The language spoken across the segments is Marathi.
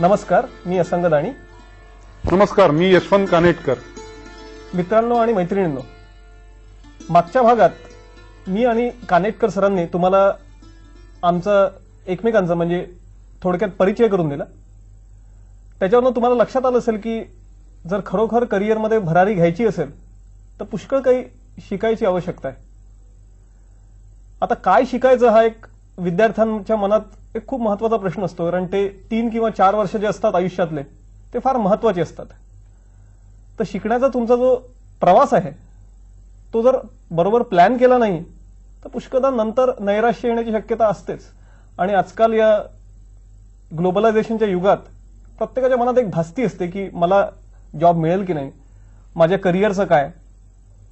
नमस्कार मी असंग दाणी. नमस्कार मी यशवंत कानेटकर. मित्रांनो आणि मैत्रिणींनो मागच्या भागात मी आणि कानेटकर सरांनी तुम्हाला आमचा एकमेकांचा म्हणजे थोडक्यात परिचय करून दिला. त्याच्यावरनं तुम्हाला लक्षात आलं असेल की जर खरोखर करिअरमध्ये भरारी घ्यायची असेल तर पुष्कळ काही शिकायची आवश्यकता आहे. आता काय शिकायचं हा एक विद्यार्थ्यांच्या मनात एक खूप महत्त्वाचा प्रश्न असतो कारण ते तीन किंवा चार वर्ष जे असतात आयुष्यातले ते फार महत्त्वाचे असतात. तर शिकण्याचा तुमचा जो प्रवास आहे तो जर बरोबर प्लॅन केला नाही तर पुष्कदा नंतर नैराश्य येण्याची शक्यता असतेच. आणि आजकाल या ग्लोबलायझेशनच्या युगात प्रत्येकाच्या मनात एक धास्ती असते की मला जॉब मिळेल की नाही माझ्या करिअरचं काय?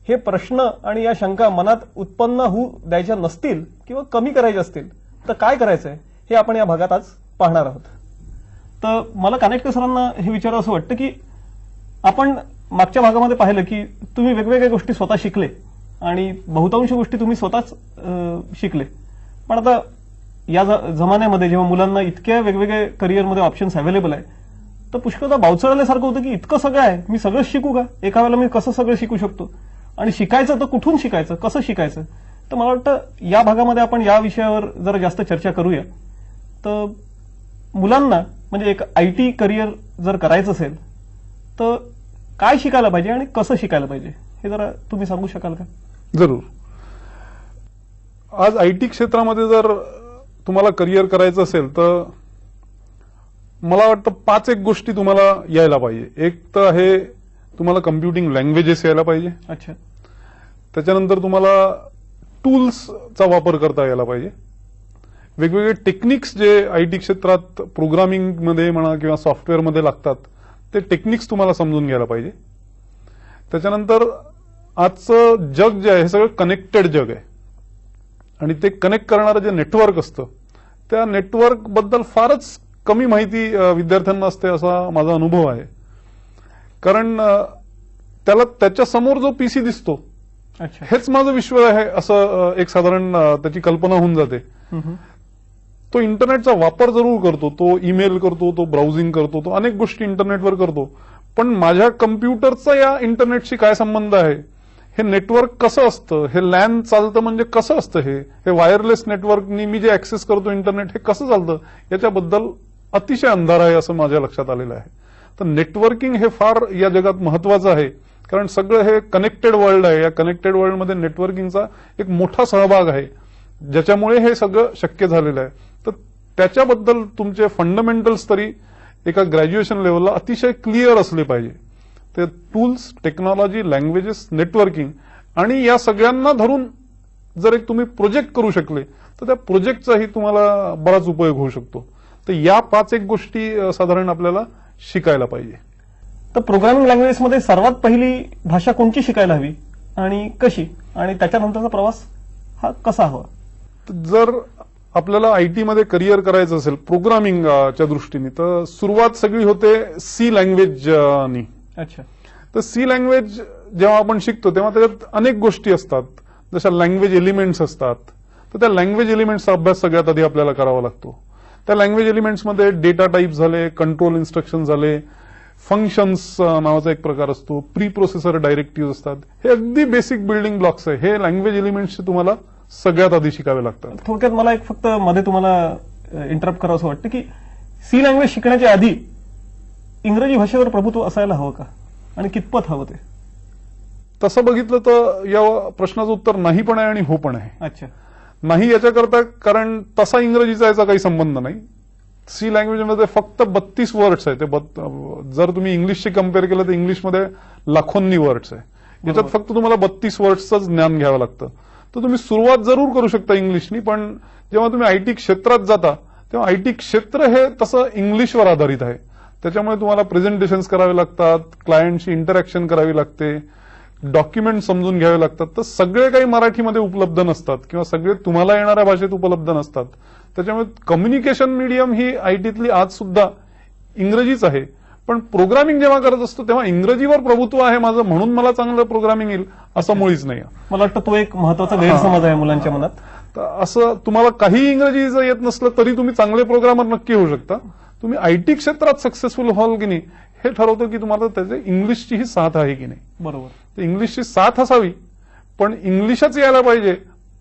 हे प्रश्न आणि या शंका मनात उत्पन्न होऊ द्यायच्या नसतील किंवा कमी करायच्या असतील तर काय करायचंय? हे आपण या भागात आज पाहणार आहोत. तर मला कानेटकर सरांना हे विचारावं असं वाटतं की आपण मागच्या भागामध्ये पाहिलं की तुम्ही वेगवेगळ्या गोष्टी स्वतः शिकले आणि बहुतांश गोष्टी तुम्ही स्वतःच शिकले. पण आता या ज- जमान्यामध्ये जेव्हा मुलांना इतक्या वेगवेगळ्या करिअरमध्ये ऑप्शन्स अवेलेबल आहे तर पुष्कळदा बावचळल्यासारखं होतं की इतकं सगळं आहे मी सगळं शिकू का? एका वेळेला मी कसं सगळं शिकू शकतो? आणि शिकायचं तर कुठून शिकायचं? कसं शिकायचं? तर मला वाटतं या भागामध्ये आपण या विषयावर जरा जास्त चर्चा करूया. तर मुलांना म्हणजे एक आय टी करिअर जर करायचं असेल तर काय शिकायला पाहिजे आणि कसं शिकायला पाहिजे? हे जरा तुम्ही सांगू शकाल का? जरूर. आज आय टी क्षेत्रामध्ये जर तुम्हाला करिअर करायचं असेल तर मला वाटतं पाच एक गोष्टी तुम्हाला यायला पाहिजे. एक तर आहे तुम्हाला कम्प्युटिंग लँग्वेजेस यायला पाहिजे. अच्छा. त्याच्यानंतर तुम्हाला टूल्सचा वापर करता यायला पाहिजे. वेगवेगळे टेक्निक्स जे आय टी क्षेत्रात प्रोग्रामिंगमध्ये म्हणा किंवा सॉफ्टवेअरमध्ये लागतात ते टेक्निक्स तुम्हाला समजून घ्यायला पाहिजे. त्याच्यानंतर आजचं जग जे आहे हे सगळं कनेक्टेड जग आहे. आणि ते कनेक्ट करणारं जे नेटवर्क असतं त्या नेटवर्कबद्दल फारच कमी माहिती विद्यार्थ्यांना असते असा माझा अनुभव आहे. कारण त्याला त्याच्यासमोर जो पीसी दिसतो अच्छा. हेच माझं विश्व आहे असं एक साधारण त्याची कल्पना होऊन जाते. तो इंटरनेटचा वापर जरूर करतो तो ईमेल करतो तो ब्राउझिंग करतो तो अनेक गोष्टी इंटरनेटवर करतो. पण माझ्या कम्प्युटरचा या इंटरनेटशी काय संबंध आहे? हे नेटवर्क कसं असतं? हे लॅन चालतं म्हणजे कसं असतं हे? हे वायरलेस नेटवर्कनी मी जे ऍक्सेस करतो इंटरनेट हे कसं चालतं? याच्याबद्दल अतिशय अंधार आहे असं माझ्या लक्षात आलेलं आहे. तर नेटवर्किंग हे फार या जगात महत्वाचं आहे. कारण सगळं हे कनेक्टेड वर्ल्ड आहे. या कनेक्टेड वर्ल्डमध्ये नेटवर्किंगचा एक मोठा सहभाग आहे. ज्याच्यामुळे हे सगळं शक्य झालेलं आहे. त्याच्याबद्दल तुमचे फंडामेंटल्स तरी एका ग्रॅज्युएशन लेवलला अतिशय क्लिअर असले पाहिजे. ते टूल्स टेक्नॉलॉजी लँग्वेजेस नेटवर्किंग आणि या सगळ्यांना धरून जर एक तुम्ही प्रोजेक्ट करू शकले तर त्या प्रोजेक्टचाही तुम्हाला बराच उपयोग होऊ शकतो. तर या पाच एक गोष्टी साधारण आपल्याला शिकायला पाहिजे. तर प्रोग्रामिंग लँग्वेजमध्ये सर्वात पहिली भाषा कोणची शिकायला हवी? आणि कशी? आणि त्याच्यानंतरचा प्रवास हा कसा हवा? जर आपल्याला आयटी मध्ये करिअर करायचं असेल प्रोग्रामिंगच्या दृष्टीने तर सुरुवात सगळी होते सी लँग्वेजनी. अच्छा. तर सी लँग्वेज जेव्हा आपण शिकतो तेव्हा त्याच्यात अनेक गोष्टी असतात. जशा लँग्वेज एलिमेंट्स असतात. तर त्या लँग्वेज एलिमेंट्सचा अभ्यास सगळ्यात आधी आपल्याला करावा लागतो. त्या लँग्वेज एलिमेंट्समध्ये डेटा टाईप झाले कंट्रोल इन्स्ट्रक्शन झाले फंक्शन्स नावाचा एक प्रकार असतो प्री प्रोसेसर डायरेक्टिव्ह असतात. हे अगदी बेसिक बिल्डिंग ब्लॉक्स आहे. हे लँग्वेज एलिमेंट्सचे तुम्हाला सगळ्यात आधी शिकावे लागतात. थोडक्यात मला एक फक्त मध्ये तुम्हाला इंटरप्ट करावं असं वाटतं की सी लँग्वेज शिकण्याच्या आधी इंग्रजी भाषेवर प्रभुत्व असायला हवं का? आणि कितपत हवं ते? तसं बघितलं तर या प्रश्नाचं उत्तर नाही पण आहे आणि हो पण आहे. अच्छा. नाही याच्याकरता कारण तसा इंग्रजीचा याचा काही संबंध नाही. सी लँग्वेजमध्ये फक्त बत्तीस वर्ड्स आहे. ते बत- जर तुम्ही इंग्लिशशी कंपेअर केलं तर इंग्लिशमध्ये लाखोंनी वर्ड्स आहे. याच्यात. फक्त तुम्हाला बत्तीस वर्ड्सच ज्ञान घ्यावं लागतं. तर तुम्ही सुरुवात जरूर करू शकता इंग्लिशनी पण जेव्हा तुम्ही आयटी क्षेत्रात जाता तेव्हा आयटी क्षेत्र हे तसं इंग्लिशवर आधारित आहे. त्याच्यामुळे तुम्हाला प्रेझेंटेशन्स करावे लागतात क्लायंटशी इंटरॅक्शन करावी लागते डॉक्युमेंट समजून घ्यावे लागतात. तर सगळे काही मराठीमध्ये उपलब्ध नसतात किंवा सगळे तुम्हाला येणाऱ्या भाषेत उपलब्ध नसतात. त्याच्यामुळे कम्युनिकेशन मीडियम ही आयटीतली आज सुद्धा इंग्रजीच आहे. पण प्रोग्रामिंग जेव्हा करत असतो तेव्हा इंग्रजीवर प्रभुत्व आहे माझं म्हणून मला चांगलं प्रोग्रामिंग येईल असं मुळीच नाही मला वाटतं तो एक महत्त्वाचा गैरसमज आहे मुलांच्या मनात. असं तुम्हाला काही इंग्रजी जर येत नसलं तरी तुम्ही चांगले प्रोग्रामर नक्की होऊ शकता. तुम्ही आयटी क्षेत्रात सक्सेसफुल व्हाल की नाही हे ठरवतं की तुम्हाला त्याचे इंग्लिशची ही साथ आहे की नाही. बरोबर. तर इंग्लिशची साथ असावी पण इंग्लिशच यायला पाहिजे.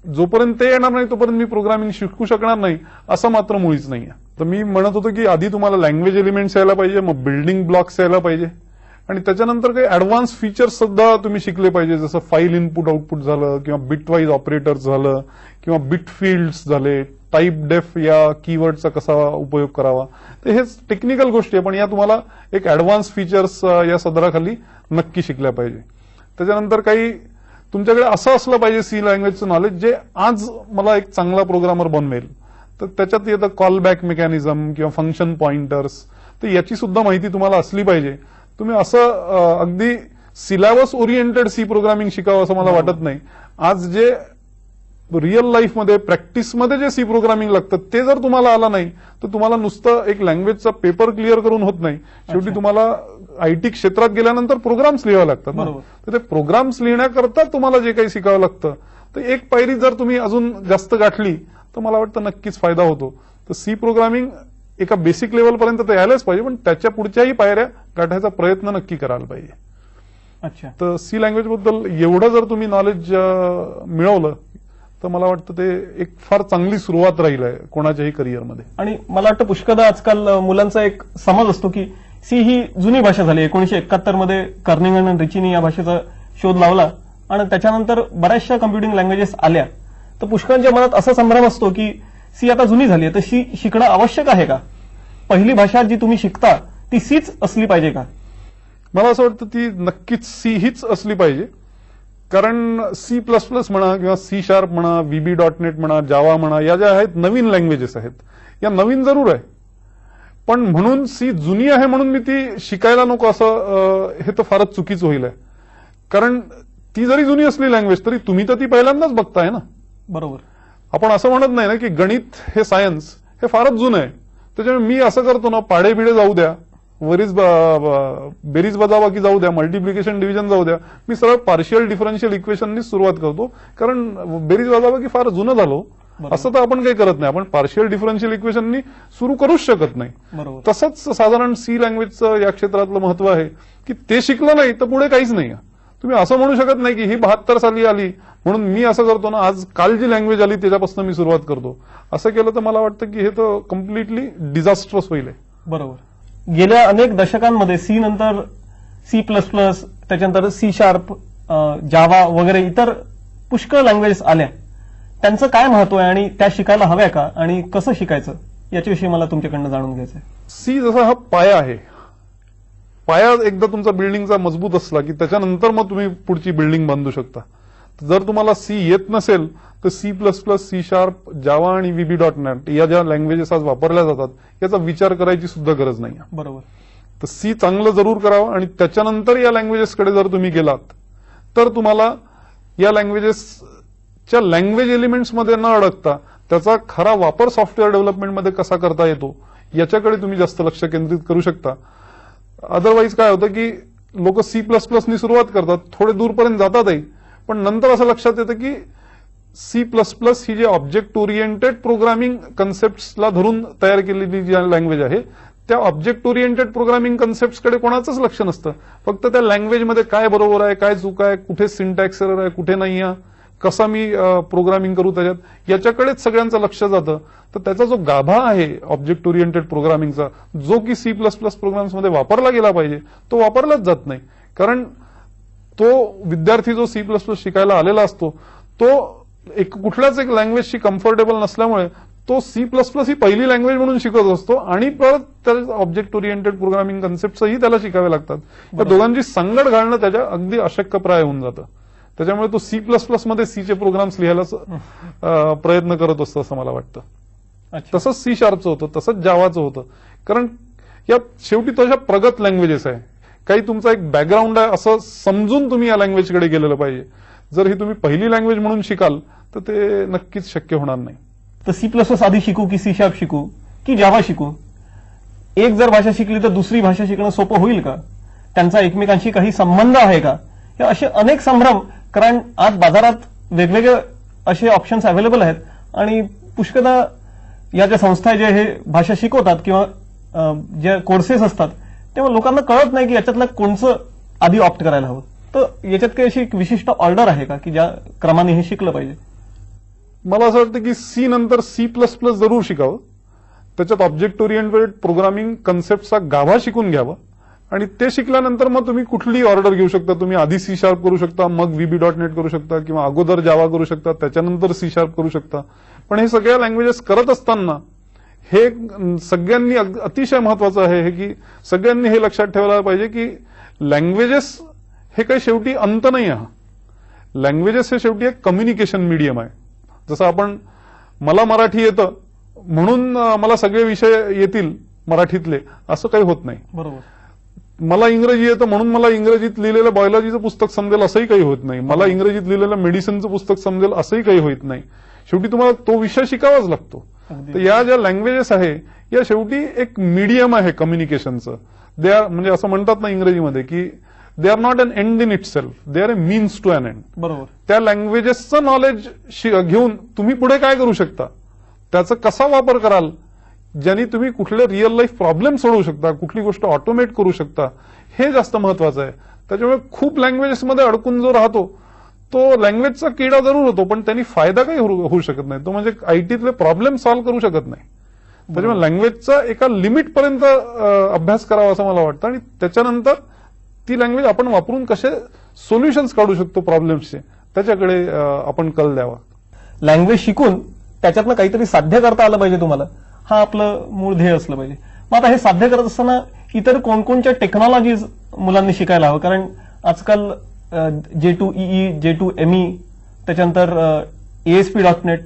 जोपर्यंत ते येणार नाही तोपर्यंत मी प्रोग्रामिंग शिकू शकणार नाही असं मात्र मुळीच नाही तर मी म्हणत होतो की आधी तुम्हाला लँग्वेज एलिमेंट्स यायला पाहिजे मग बिल्डिंग ब्लॉक्स यायला पाहिजे. आणि त्याच्यानंतर काही ऍडव्हान्स फीचर्स सुद्धा तुम्ही शिकले पाहिजे जसं फाईल इनपुट आउटपुट झालं किंवा बिट वाईज ऑपरेटर्स झालं किंवा बिट फील्ड्स झाले टाईप डेफ या कीवर्डचा कसा उपयोग करावा. तर हेच टेक्निकल गोष्टी आहे पण या तुम्हाला एक ऍडव्हान्स फीचर्स या सदराखाली नक्की शिकल्या पाहिजे. त्याच्यानंतर काही तुमच्याकडे असं असलं पाहिजे सी लँग्वेजचं नॉलेज जे आज मला एक चांगला प्रोग्रामर बनवेल. तर त्याच्यात येतं कॉल बॅक मेकॅनिझम किंवा फंक्शन पॉइंटर्स तर याची सुद्धा माहिती तुम्हाला असली पाहिजे. तुम्ही असं अगदी सिलेबस ओरिएंटेड सी प्रोग्रामिंग शिकावं असं मला वाटत नाही. आज जे रिअल लाईफमध्ये प्रॅक्टिसमध्ये जे सी प्रोग्रामिंग लागतं ते जर तुम्हाला आलं नाही तर तुम्हाला नुसतं एक लँग्वेजचा पेपर क्लिअर करून होत नाही. शेवटी. तुम्हाला आयटी क्षेत्रात गेल्यानंतर प्रोग्राम्स लिहावे लागतात. तर ते प्रोग्राम्स लिहिण्याकरता तुम्हाला जे काही शिकावं लागतं. तर एक पायरी जर तुम्ही अजून जास्त गाठली तर मला वाटतं नक्कीच फायदा होतो. तर सी प्रोग्रामिंग एका बेसिक लेवलपर्यंत तर यायलाच पाहिजे पण त्याच्या पुढच्याही पायऱ्या गाठायचा प्रयत्न नक्की करायला पाहिजे. अच्छा. तर सी लँग्वेजबद्दल एवढं जर तुम्ही नॉलेज मिळवलं तर मला वाटतं ते एक फार चांगली सुरुवात राहील आहे कोणाच्याही करिअरमध्ये आणि मला वाटतं पुष्कळदा आजकाल मुलांचा एक समज असतो की सी ही जुनी भाषा झाली. एकोणीशे एकाहत्तरमध्ये कर्निंगन आणि रिचीनी या भाषेचा शोध लावला आणि त्याच्यानंतर बऱ्याचशा कम्प्युटिंग लँग्वेजेस आल्या. तर पुष्कळांच्या मनात असा संभ्रम असतो की सी आता जुनी झाली आहे तर सी शिकणं आवश्यक आहे का? पहिली भाषा जी तुम्ही शिकता ती सीच असली पाहिजे का? मला असं वाटतं ती नक्कीच सी हीच असली पाहिजे. कारण सी प्लस प्लस म्हणा किंवा सी शार्प म्हणा व्हीबी डॉट नेट म्हणा जावा म्हणा या ज्या आहेत नवीन लँग्वेजेस आहेत. या नवीन जरूर आहे. पण म्हणून सी जुनी आहे म्हणून मी ती शिकायला नको असं हे तर फारच चुकीचं होईल आहे. कारण ती जरी जुनी असली लँग्वेज तरी तुम्ही तर ती पहिल्यांदाच बघताय ना? बरोबर. आपण असं म्हणत नाही ना की गणित हे सायन्स हे फारच जुनं आहे. त्याच्यामुळे मी असं करतो ना पाडे बिडे जाऊ द्या वरीज बेरीज बजाबाकी जाऊ द्या मल्टिप्लिकेशन डिव्हिजन जाऊ द्या. मी सरळ पार्शियल डिफरन्शियल इक्वेशननी सुरुवात करतो. कारण बेरीज वजाबाकी फार जुनं झालो. असं तर आपण काही करत नाही. आपण पार्शियल डिफरन्शियल इक्वेशननी सुरू करूच शकत नाही. तसंच साधारण सी लँग्वेजचं या क्षेत्रातलं महत्त्व आहे की ते शिकलं नाही तर पुढे काहीच नाही. तुम्ही असं म्हणू शकत नाही की ही बहात्तर साली आली. म्हणून मी असं करतो ना आज काल जी लँग्वेज आली त्याच्यापासून मी सुरुवात करतो. असं केलं तर मला वाटतं की हे तर कम्प्लिटली डिझास्ट्रस होईल. बरोबर. गेल्या अनेक दशकांमध्ये सी नंतर सी प्लस प्लस त्याच्यानंतर सी शार्प जावा वगैरे इतर पुष्कळ लँग्वेजेस आल्या. त्यांचं काय महत्त्व आहे आणि त्या शिकायला हव्या का? आणि कसं शिकायचं? याच्याविषयी मला तुमच्याकडनं जाणून घ्यायचं आहे सी जसा हा पाया आहे पाया एकदा तुमचा बिल्डिंगचा मजबूत असला की त्याच्यानंतर मग तुम्ही पुढची बिल्डिंग बांधू शकता. जर तुम्हाला सी येत नसेल तर C plus plus C sharp Java आणि व्हीबी डॉट नेट या ज्या लँग्वेजेस आज वापरल्या जातात याचा विचार करायची सुद्धा गरज नाही बरोबर. तर सी चांगलं जरूर करावं आणि त्याच्यानंतर या लँग्वेजेसकडे जर तुम्ही गेलात तर तुम्हाला या लँग्वेजेसच्या लँग्वेज एलिमेंट्समध्ये न अडकता त्याचा खरा वापर सॉफ्टवेअर डेव्हलपमेंटमध्ये कसा करता येतो याच्याकडे तुम्ही जास्त लक्ष केंद्रित करू शकता. अदरवाईज काय होतं की लोक सी प्लस प्लसनी सुरुवात करतात थोडे दूरपर्यंत जातातही पण नंतर असं लक्षात येतं की सी प्लस प्लस ही जी ऑब्जेक्ट ओरिएंटेड प्रोग्रामिंग कन्सेप्टला धरून तयार केलेली जी लँग्वेज आहे त्या ऑब्जेक्ट ओरिएंटेड प्रोग्रामिंग कन्सेप्टकडे कोणाचंच लक्ष नसतं. फक्त त्या लँग्वेजमध्ये काय बरोबर आहे काय चूक आहे कुठे सिंटॅक्स एरर आहे कुठे नाही आहे कसा मी प्रोग्रामिंग करू त्याच्यात याच्याकडेच सगळ्यांचं लक्ष जातं. तर त्याचा जो गाभा आहे ऑब्जेक्ट ओरिएंटेड प्रोग्रामिंगचा जो की सी प्लस प्लस प्रोग्राम्समध्ये वापरला गेला पाहिजे तो वापरलाच जात नाही. कारण तो विद्यार्थी जो सी प्लस प्लस शिकायला आलेला असतो तो एक कुठल्याच एक लँग्वेजशी कम्फर्टेबल नसल्यामुळे तो सी प्लस प्लस ही पहिली लँग्वेज म्हणून शिकत असतो आणि परत त्या ऑब्जेक्ट ओरिएंटेड प्रोग्रामिंग कन्सेप्टही त्याला शिकावे लागतात. या. दोघांची संगड घालणं त्याच्या अगदी अशक्यप्राय होऊन जातं. त्याच्यामुळे तो सी प्लस प्लसमध्ये सीचे प्रोग्राम्स लिहायला प्रयत्न करत असतो असं मला वाटतं. तसंच सी शार्पचं होतं तसंच जावाचं होतं. कारण या शेवटी तशा प्रगत लँग्वेजेस आहे. काही तुमचा एक बॅकग्राऊंड आहे असं समजून तुम्ही या लँग्वेजकडे गेलेलं पाहिजे. जर ही तुम्ही पहिली लँग्वेज म्हणून शिकाल तर ते नक्कीच शक्य होणार नाही. तर सी प्लस प्लस आधी शिकू की सी शार्प शिकू की जावा शिकू? एक जर भाषा शिकली तर दुसरी भाषा शिकणं सोपं होईल का? त्यांचा एकमेकांशी काही संबंध आहे का? हे असे अनेक संभ्रम कारण आज बाजारात वेगवेगळे असे ऑप्शन्स अवेलेबल आहेत आणि पुष्कदा या ज्या संस्था आहे, जे हे भाषा शिकवतात किंवा जे कोर्सेस असतात तेव्हा लोकांना कळत नाही की याच्यातलं कोणचं आधी ऑप्ट करायला हवं. तर याच्यात काही अशी एक विशिष्ट ऑर्डर आहे का की ज्या क्रमाने हे शिकलं पाहिजे? मला असं वाटतं की सी नंतर सी प्लस प्लस जरूर शिकावं. त्याच्यात ऑब्जेक्ट ओरिएंटेड प्रोग्रामिंग कन्सेप्टचा गाभा शिकून घ्यावा. आणि ते शिकल्यानंतर मग तुम्ही कुठलीही ऑर्डर घेऊ शकता. तुम्ही आधी सी शार्प करू शकता मग व्हीबी डॉट नेट करू शकता किंवा अगोदर जावा करू शकता त्याच्यानंतर सी शार्प करू शकता. पण हे सगळ्या लँग्वेजेस करत असताना हे सगळ्यांनी अतिशय महत्वाचं आहे हे की सगळ्यांनी हे लक्षात ठेवायला पाहिजे की लँग्वेजेस हे काही शेवटी अंत नाही आहे. लँग्वेजेस हे शेवटी एक कम्युनिकेशन मीडियम आहे. जसं आपण मला मराठी येतं म्हणून मला सगळे विषय येतील मराठीतले असं काही होत नाही. बरोबर. मला इंग्रजी येतं म्हणून मला इंग्रजीत लिहिलेलं बायोलॉजीचं पुस्तक समजेल असंही काही होत नाही. मला इंग्रजीत लिहिलेलं मेडिसिनचं पुस्तक समजेल असंही काही होत नाही. शेवटी तुम्हाला तो विषय शिकावाच लागतो. तर या ज्या लँग्वेजेस आहे या शेवटी एक मीडियम आहे कम्युनिकेशनचं दे आर म्हणजे असं म्हणतात ना इंग्रजीमध्ये की they are not an end in itself they are a means to an end बरोबर. त्या लँग्वेजेसचं नॉलेज घेऊन तुम्ही पुढे काय करू शकता? त्याचा कसा वापर कराल? ज्यांनी तुम्ही कुठले रिअल लाईफ प्रॉब्लेम सोडवू शकता कुठली गोष्ट ऑटोमेट करू शकता हे जास्त महत्वाचं आहे. त्याच्यामुळे खूप लँग्वेजेसमध्ये अडकून जो राहतो तो लँग्वेजचा किडा जरूर होतो पण त्यांनी फायदा काही होऊ शकत नाही. तो म्हणजे आयटीतले प्रॉब्लेम सॉल्व्ह करू शकत नाही. त्याच्यामुळे लँग्वेजचा एका लिमिटपर्यंत अभ्यास करावा असं मला वाटतं. आणि त्याच्यानंतर ती लँग्वेज आपण वापरून कसे सोल्युशन्स काढू शकतो प्रॉब्लेम्सचे त्याच्याकडे आपण कल द्यावा. लँग्वेज शिकून त्याच्यातनं काहीतरी साध्य करता आलं पाहिजे तुम्हाला. हा आपलं मूळ ध्येय असलं पाहिजे. मग आता हे साध्य करत असताना इतर कोणकोणत्या टेक्नॉलॉजीज मुलांनी शिकायला हवं? कारण आजकाल J two E J two M E त्याच्यानंतर ASP dot net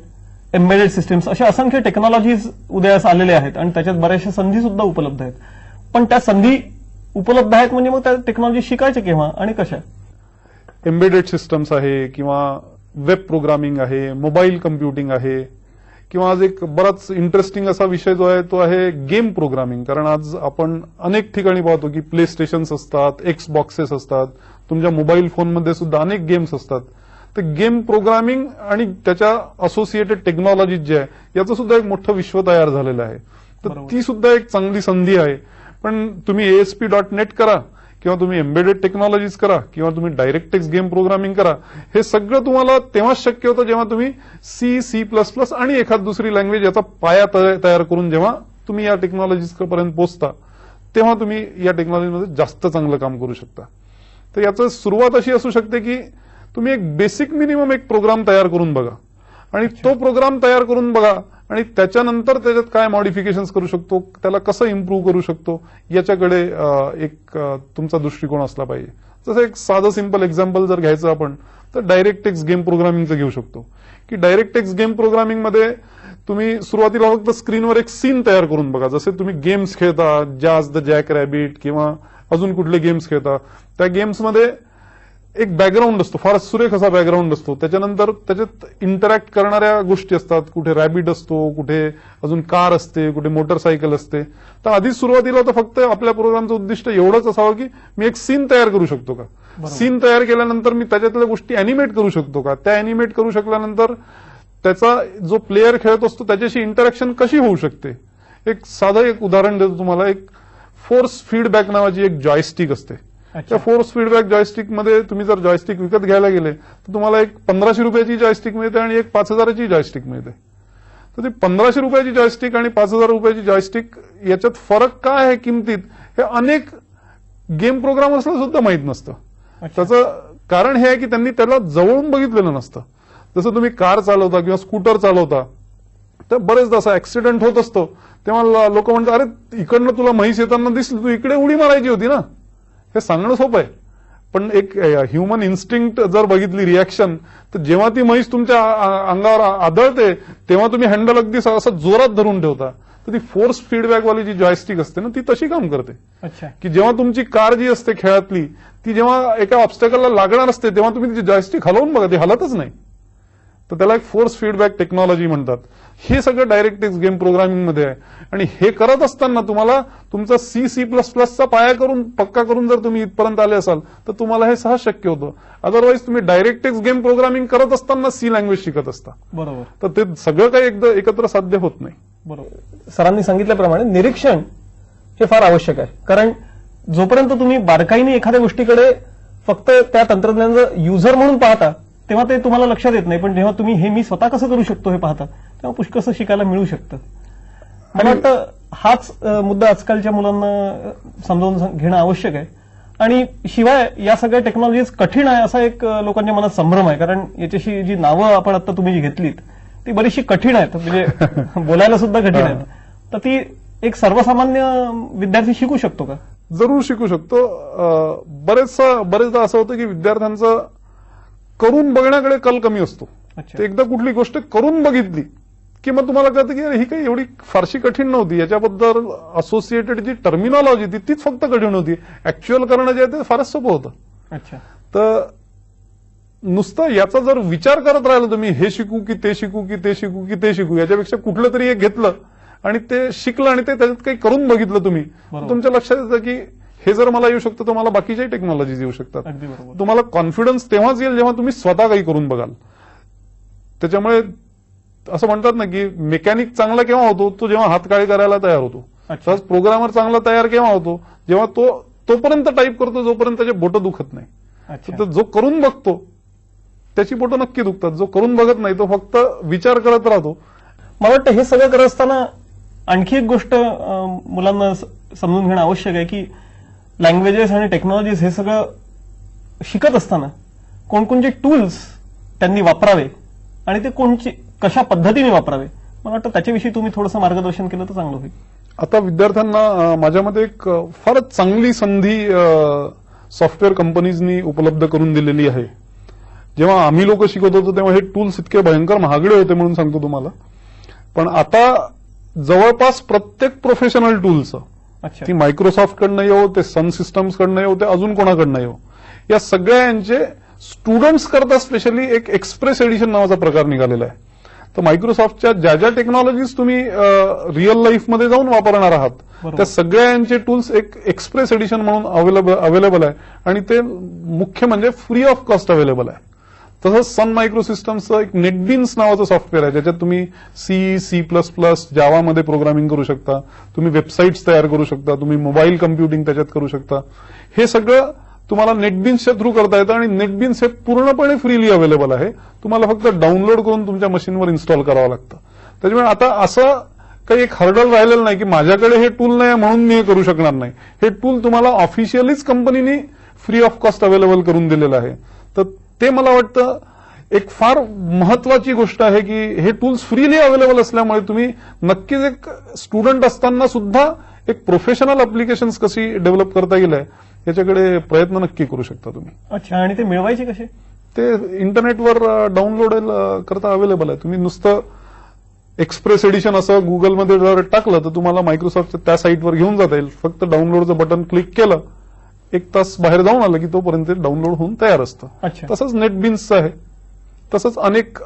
embedded systems अशा असंख्य टेक्नॉलॉजीज उदयास आलेल्या आहेत आणि त्याच्यात बऱ्याचशा संधी सुद्धा उपलब्ध आहेत. पण त्या संधी उपलब्ध आहेत म्हणजे मग त्या टेक्नॉलॉजी शिकायच्या केव्हा आणि कशा? एम्बेडेड सिस्टम्स आहे किंवा वेब प्रोग्रामिंग आहे मोबाईल कम्प्युटिंग आहे किंवा आज एक बराच इंटरेस्टिंग असा विषय जो आहे तो आहे गेम प्रोग्रामिंग कारण आज आपण अनेक ठिकाणी पाहतो की प्ले स्टेशन्स असतात एक्स बॉक्सेस असतात तुमच्या मोबाईल फोनमध्ये सुद्धा अनेक गेम्स असतात. तर गेम प्रोग्रामिंग आणि त्याच्या असोसिएटेड टेक्नॉलॉजीज जे आहे याचं सुद्धा एक मोठं विश्व तयार झालेलं आहे. तर. ती सुद्धा एक चांगली संधी आहे. पण तुम्ही एएसपी डॉट नेट करा. किंवा तुम्ही एम्बेडेड टेक्नॉलॉजीज करा किंवा तुम्ही डायरेक्टेक्स गेम प्रोग्रामिंग करा हे सगळं तुम्हाला तेव्हाच शक्य होतं जेव्हा तुम्ही सी सी प्लस प्लस आणि एखाद दुसरी लँग्वेज याचा पाया तया- तयार करून जेव्हा तुम्ही या टेक्नॉलॉजीज पर्यंत पोहोचता तेव्हा तुम्ही या टेक्नॉलॉजीमध्ये जास्त चांगलं काम करू शकता. तर याचं सुरुवात अशी असू शकते की तुम्ही एक बेसिक मिनिमम एक प्रोग्राम तयार करून बघा. आणि तो प्रोग्राम तयार करून बघा आणि त्याच्यानंतर त्याच्यात काय मॉडिफिकेशन्स करू शकतो? त्याला कसं इम्प्रूव्ह करू शकतो? याच्याकडे एक तुमचा दृष्टिकोन असला पाहिजे. जसं एक साधं सिंपल एक्झाम्पल जर घ्यायचं आपण तर डायरेक्ट टेक्स गेम प्रोग्रामिंगचं घेऊ शकतो. की डायरेक्ट टेक्स गेम प्रोग्रामिंगमध्ये तुम्ही सुरुवातीला फक्त स्क्रीनवर एक सीन तयार करून बघा. जसे तुम्ही गेम्स खेळता जाज द जॅक रॅबिट किंवा अजून कुठले गेम्स खेळता. त्या गेम्समध्ये एक बॅकग्राऊंड असतो. फार सुरेख असा बॅकग्राऊंड असतो. त्याच्यानंतर त्याच्यात इंटरॅक्ट करणाऱ्या गोष्टी असतात. कुठे रॅबिट असतो कुठे अजून कार असते कुठे मोटरसायकल असते. तर आधी सुरुवातीला तर फक्त आपल्या प्रोग्रामचं उद्दिष्ट एवढंच असावं की मी एक सीन तयार करू शकतो का? सीन तयार केल्यानंतर मी त्याच्यातल्या गोष्टी अॅनिमेट करू शकतो का? त्या अॅनिमेट करू शकल्यानंतर त्याचा जो प्लेअर खेळत असतो त्याच्याशी इंटरॅक्शन कशी होऊ शकते? एक साधं एक उदाहरण देतो तुम्हाला. एक फोर्स फीडबॅक नावाची एक जॉयस्टिक असते. त्या फोर्स फीडबॅक जॉयस्टिकमध्ये तुम्ही जर जॉयस्टिक विकत घ्यायला गेले तर तुम्हाला एक पंधराशे रुपयाची जॉयस्टिक मिळते आणि एक पाच हजाराची जॉयस्टिक मिळते. तर ती पंधराशे रुपयाची जॉयस्टिक आणि पाच हजार रुपयाची जॉयस्टिक याच्यात फरक काय आहे किमतीत हे अनेक गेम प्रोग्रामर्सला सुद्धा माहीत नसतं. त्याचं कारण हे आहे की त्यांनी त्याला जवळून बघितलेलं नसतं. जसं तुम्ही कार चालवता किंवा स्कूटर चालवता तर बरेचदा असा ऍक्सिडेंट होत असतो. तेव्हा लोक म्हणतात अरे इकडनं तुला म्हैस येताना दिसली तू इकडे उडी मारायची होती ना? हे सांगणं सोपं आहे. पण एक ह्युमन इन्स्टिंक्ट जर बघितली रिॲक्शन तर जेव्हा ती म्हैस तुमच्या अंगावर आदळते तेव्हा तुम्ही हँडल अगदी असं जोरात धरून ठेवता. तर ती फोर्स फीडबॅक वाली जी जॉयस्टिक असते ना ती तशी काम करते. अच्छा. की जेव्हा तुमची कार जी असते खेळातली ती जेव्हा एका ऑब्स्टॅकलला लागणार असते तेव्हा तुम्ही ती जॉयस्टिक हलवून बघा ती हलतच नाही. तर त्याला एक फोर्स फीडबॅक टेक्नॉलॉजी म्हणतात. हे सगळं डायरेक्टेक्स गेम प्रोग्रामिंगमध्ये आहे. आणि हे करत असताना तुम्हाला तुमचा सी सी प्लस प्लसचा पाया करून पक्का करून जर तुम्ही इथपर्यंत आले असाल तर तुम्हाला हे सहज शक्य होतं. अदरवाईज तुम्ही डायरेक्टेक्स गेम प्रोग्रामिंग करत असताना सी लँग्वेज शिकत असता. बरोबर. तर ते सगळं काही एकदा एकत्र साध्य होत नाही. बरोबर. सरांनी सांगितल्याप्रमाणे निरीक्षण हे फार आवश्यक आहे. कारण जोपर्यंत तुम्ही बारकाईने एखाद्या गोष्टीकडे फक्त त्या तंत्रज्ञानाचं युजर म्हणून पाहता तेव्हा ते तुम्हाला लक्षात येत नाही पण जेव्हा तुम्ही हे मी स्वतः कसं करू शकतो हे पाहता तेव्हा पुष्कळसं शिकायला मिळू शकतं. मला वाटतं हाच मुद्दा आजकालच्या मुलांना समजावून घेणं आवश्यक आहे. आणि शिवाय या सगळ्या टेक्नॉलॉजीज कठीण आहे असा एक लोकांच्या मनात संभ्रम आहे कारण याच्याशी जी नावं आपण आता तुम्ही जी घेतलीत ती बरीचशी कठीण आहेत. म्हणजे बोलायला सुद्धा कठीण आहेत. तर ती एक सर्वसामान्य विद्यार्थी शिकू शकतो का? जरूर शिकू शकतो. अं, बरेच बरेचदा असं होतं की विद्यार्थ्यांचं करून बघण्याकडे कल कमी असतो. ते एकदा कुठली गोष्ट करून बघितली की मग तुम्हाला कळतं की अरे ही काही एवढी फारशी कठीण नव्हती. याच्याबद्दल असोसिएटेड जी टर्मिनॉलॉजी ती तीच फक्त कठीण होती. ऍक्च्युअल करणं जे आहे ते फारच सोपं होतं. अच्छा. तर नुसतं याचा जर विचार करत राहिलं तुम्ही हे शिकू की ते शिकू की ते शिकू की ते शिकू याच्यापेक्षा कुठलं तरी एक घेतलं आणि ते शिकलं आणि ते त्याच्यात काही करून बघितलं तुम्ही. तुमच्या लक्षात येतं की हे जर मला येऊ शकतं तर मला बाकीच्याही टेक्नॉलॉजीज येऊ शकतात. तुम्हाला कॉन्फिडन्स तेव्हाच येईल जेव्हा तुम्ही स्वतः काही करून बघाल. त्याच्यामुळे असं म्हणतात ना की मेकॅनिक चांगला केव्हा होतो? तो जेव्हा हात काळे करायला तयार होतो. तसंच प्रोग्रामर चांगला तयार केव्हा होतो? जेव्हा तो तोपर्यंत टाईप करतो जोपर्यंत त्याचे बोटं दुखत नाही. जो करून बघतो त्याची बोटं नक्की दुखतात. जो करून बघत नाही तो फक्त विचार करत राहतो. मला वाटतं हे सगळं करत असताना आणखी एक गोष्ट मुलांना समजून घेणं आवश्यक आहे की लँग्वेजेस आणि टेक्नॉलॉजीज हे सगळं शिकत असताना कोणकोणते टूल्स त्यांनी वापरावे आणि ते कोणची कशा पद्धतीने वापरावे? मला वाटतं त्याच्याविषयी तुम्ही थोडंसं मार्गदर्शन केलं तर चांगलं होईल. आता विद्यार्थ्यांना माझ्या मते एक फारच चांगली संधी सॉफ्टवेअर कंपनीजनी उपलब्ध करून दिलेली आहे. जेव्हा आम्ही लोक शिकत होतो तेव्हा हे टूल्स इतके भयंकर महागडे होते म्हणून सांगतो तुम्हाला. पण आता जवळपास प्रत्येक प्रोफेशनल टूलचं ती मायक्रोसॉफ्ट कडनं येऊ ते सन सिस्टम्स कडनं येऊ ते अजून कोणाकडनं येऊ या सगळ्या यांचे स्टुडंट्स करता स्पेशली एक एक्सप्रेस एडिशन नावाचा प्रकार निघालेला आहे. तर मायक्रोसॉफ्टच्या ज्या ज्या टेक्नॉलॉजीज तुम्ही रिअल लाईफमध्ये जाऊन वापरणार आहात. त्या सगळ्या यांचे टूल्स एक एक्सप्रेस एडिशन म्हणून अवेलेबल अवेलेबल आहे. आणि ते मुख्य म्हणजे फ्री ऑफ कॉस्ट अवेलेबल आहे. तसंच सन मायक्रो सिस्टमचं एक नेटबिन्स नावाचं सॉफ्टवेअर आहे ज्याच्यात तुम्ही सी सी प्लस प्लस जावामध्ये प्रोग्रामिंग करू शकता. तुम्ही वेबसाईट्स तयार करू शकता. तुम्ही मोबाईल कम्प्युटिंग त्याच्यात करू शकता. हे सगळं तुम्हाला नेटबिन्सच्या थ्रू करता येतं आणि नेटबिन्स हे पूर्णपणे फ्रीली अवेलेबल आहे. तुम्हाला फक्त डाउनलोड करून तुमच्या मशीनवर इन्स्टॉल करावं लागतं. त्याच्यामुळे आता असं काही एक हर्डल राहिलेलं नाही की माझ्याकडे हे टूल नाही म्हणून मी हे करू शकणार नाही. हे टूल तुम्हाला ऑफिशियलीच कंपनीने फ्री ऑफ कॉस्ट अवेलेबल करून दिलेलं आहे. तर ते मला वाटतं एक फार महत्वाची गोष्ट आहे की हे टूल्स फ्रीली अवेलेबल असल्यामुळे तुम्ही नक्कीच एक स्टुडंट असताना सुद्धा एक प्रोफेशनल अप्लिकेशन्स कशी डेव्हलप करता येईल याच्याकडे प्रयत्न नक्की करू शकता तुम्ही. अच्छा आणि ते मिळवायचे कसे? ते इंटरनेटवर डाउनलोड करता अवेलेबल आहे. तुम्ही नुसतं एक्सप्रेस एडिशन असं गुगलमध्ये जर टाकलं तर तुम्हाला मायक्रोसॉफ्टच्या त्या साईटवर घेऊन जाता येईल. फक्त डाउनलोडचं बटन क्लिक केलं एक तास बाहेर जाऊन आलं की तोपर्यंत डाउनलोड होऊन तयार असतं. तसंच नेटबिन्सचं आहे. तसंच अनेक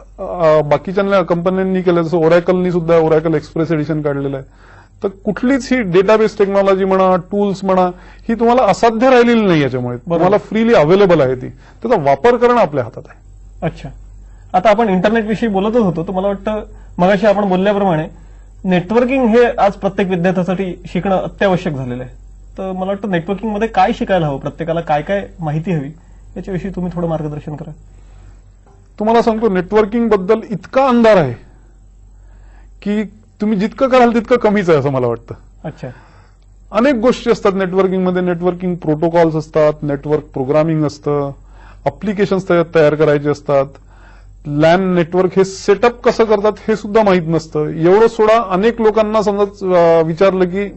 बाकीच्या कंपन्यांनी केलं जसं ओरॅकलनी सुद्धा ओरॅकल एक्सप्रेस एडिशन काढलेलं आहे. तर कुठलीच ही डेटाबेस टेक्नॉलॉजी म्हणा टूल्स म्हणा ही तुम्हाला असाध्य राहिलेली नाही याच्यामुळे. तुम्हाला फ्रीली अवेलेबल आहे ती. त्याचा वापर करणं आपल्या हातात आहे. अच्छा. आता आपण इंटरनेट विषयी बोलतच होतो तर मला वाटतं मगाशी आपण बोलल्याप्रमाणे नेटवर्किंग हे आज प्रत्येक विद्यार्थ्यासाठी शिकणं अत्यावश्यक झालेलं आहे. तर मला वाटतं नेटवर्किंगमध्ये काय शिकायला हवं? प्रत्येकाला काय काय माहिती हवी? याच्याविषयी तुम्ही थोडं मार्गदर्शन करा. तुम्हाला सांगतो नेटवर्किंगबद्दल इतका अंधार आहे की तुम्ही जितकं कराल तितकं कमीच आहे असं मला वाटतं. अच्छा. अनेक गोष्टी असतात नेटवर्किंगमध्ये नेटवर्किंग प्रोटोकॉल्स असतात नेटवर्क प्रोग्रामिंग असतं अप्लिकेशन्स तयार करायचे असतात. लॅन नेटवर्क हे सेटअप कसं करतात हे सुद्धा माहीत नसतं. एवढं सोडा अनेक लोकांना समजा विचारलं की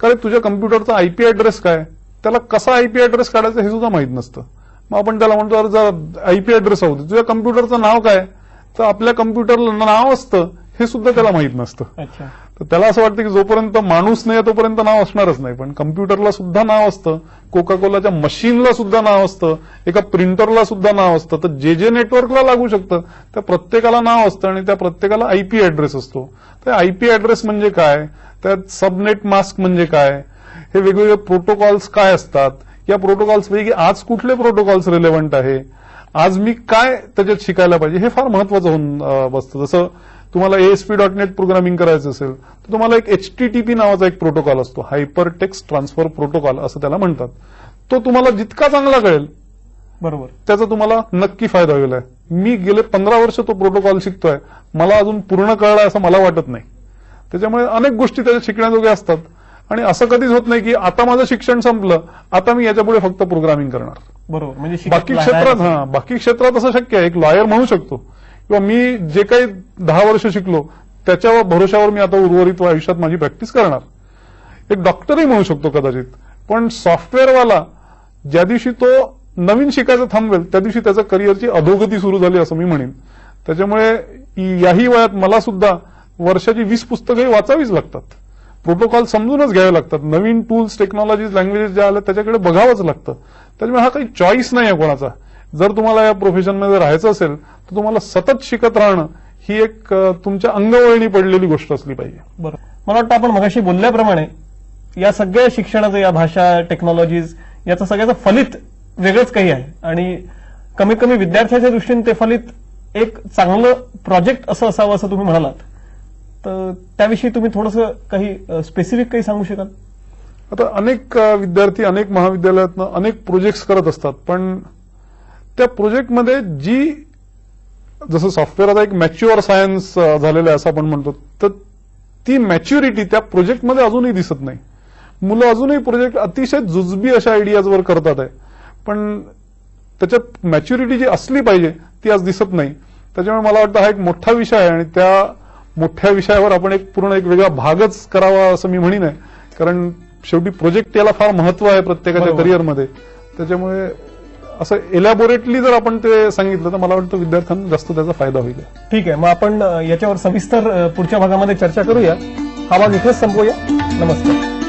कारण तुझ्या कम्प्युटरचा आयपी ऍड्रेस काय? त्याला कसा आयपी ऍड्रेस काढायचा हे सुद्धा माहीत नसतं. मग आपण त्याला म्हणतो अरे जर आयपी ऍड्रेस होते तुझ्या कम्प्युटरचं नाव काय? तर आपल्या कम्प्युटरला नाव असतं हे सुद्धा त्याला माहीत नसतं. तर त्याला असं वाटतं की जोपर्यंत माणूस नाही तोपर्यंत नाव असणारच नाही. पण कम्प्युटरला सुद्धा नाव असतं कोका कोलाच्या मशीनला सुद्धा नाव असतं एका प्रिंटरला सुद्धा नाव असतं तर जे जे नेटवर्कला लागू शकतं त्या प्रत्येकाला नाव असतं आणि त्या प्रत्येकाला आयपी ऍड्रेस असतो. तर आयपी ऍड्रेस म्हणजे काय? त्यात सबनेट मास्क म्हणजे काय? हे वेगवेगळे प्रोटोकॉल्स काय असतात? या प्रोटोकॉल्स पैकी आज कुठले प्रोटोकॉल्स रिलेव्हंट आहे? आज मी काय त्याच्यात शिकायला पाहिजे? हे फार महत्वाचं होऊन बसतं. जसं तुम्हाला एएसपी डॉट नेट प्रोग्रामिंग करायचं असेल तर तुम्हाला एक एचटीटीपी नावाचा एक प्रोटोकॉल असतो. हायपर टेक्स्ट ट्रान्सफर प्रोटोकॉल असं त्याला म्हणतात. तो तुम्हाला जितका चांगला कळेल बरोबर. त्याचा तुम्हाला नक्की फायदा होईल. आहे. मी गेले पंधरा वर्ष तो प्रोटोकॉल शिकतोय. मला अजून पूर्ण कळला असं मला वाटत नाही. त्याच्यामुळे अनेक गोष्टी त्याच्यात शिकण्याजोग्या असतात. आणि असं कधीच होत नाही की आता माझं शिक्षण संपलं आता मी याच्यापुढे फक्त प्रोग्रामिंग करणार. बरोबर. म्हणजे बाकी. क्षेत्रात हा बाकी क्षेत्रात असं शक्य आहे. एक लॉयर म्हणू शकतो. किंवा मी जे काही दहा वर्ष शिकलो त्याच्या भरोशावर मी आता उर्वरित आयुष्यात माझी प्रॅक्टिस करणार. एक डॉक्टरही म्हणू शकतो कदाचित पण सॉफ्टवेअरवाला ज्या दिवशी तो नवीन शिकायचं थांबवेल त्या दिवशी त्याचा करिअरची अधोगती सुरू झाली असं मी म्हणेन. त्याच्यामुळे याही वयात मला सुद्धा वर्षाची वीस पुस्तकंही वाचावीच लागतात. प्रोटोकॉल समजूनच घ्यावे लागतात. नवीन टूल्स टेक्नॉलॉजीज लँग्वेजेस ज्या आल्या त्याच्याकडे बघावंच लागतं. त्याच्यामुळे हा काही चॉईस नाही आहे कोणाचा. जर तुम्हाला या प्रोफेशनमध्ये राहायचं असेल तर तुम्हाला सतत शिकत राहणं ही एक तुमच्या अंगवळणी पडलेली गोष्ट असली पाहिजे. बरोबर मला वाटतं आपण मगाशी बोलल्याप्रमाणे या सगळ्या शिक्षणाचं या भाषा टेक्नॉलॉजीज याचं सगळ्याचं फलित वेगळंच काही आहे. आणि कमीत कमी विद्यार्थ्याच्या दृष्टीने ते फलित एक चांगलं प्रोजेक्ट असं असावं असं तुम्ही म्हणालात. तर त्याविषयी तुम्ही थोडंसं काही स्पेसिफिक काही सांगू शकाल? आता अनेक विद्यार्थी अनेक महाविद्यालयातनं अनेक प्रोजेक्ट्स करत असतात पण त्या प्रोजेक्टमध्ये जी जसं सॉफ्टवेअर आता एक मॅच्युअर सायन्स झालेलं आहे असं आपण म्हणतो तर ती मॅच्युरिटी त्या प्रोजेक्टमध्ये अजूनही दिसत नाही. मुलं अजूनही प्रोजेक्ट अतिशय जुजबी अशा आयडियाजवर करतात आहे. पण त्याच्यात मॅच्युरिटी जी असली पाहिजे ती आज दिसत नाही. त्याच्यामुळे मला वाटतं हा एक मोठा विषय आहे आणि त्या मोठ्या विषयावर आपण एक पूर्ण एक वेगळा भागच करावा असं मी म्हणीन आहे. कारण शेवटी प्रोजेक्ट याला फार महत्त्व आहे प्रत्येकाच्या. करिअरमध्ये त्याच्यामुळे असं एलॅबोरेटली जर आपण ते सांगितलं तर मला वाटतं विद्यार्थ्यांना जास्त त्याचा फायदा होईल. ठीक आहे मग आपण याच्यावर सविस्तर पुढच्या भागामध्ये चर्चा करूया. हा भाग इथेच संपवूया. नमस्कार.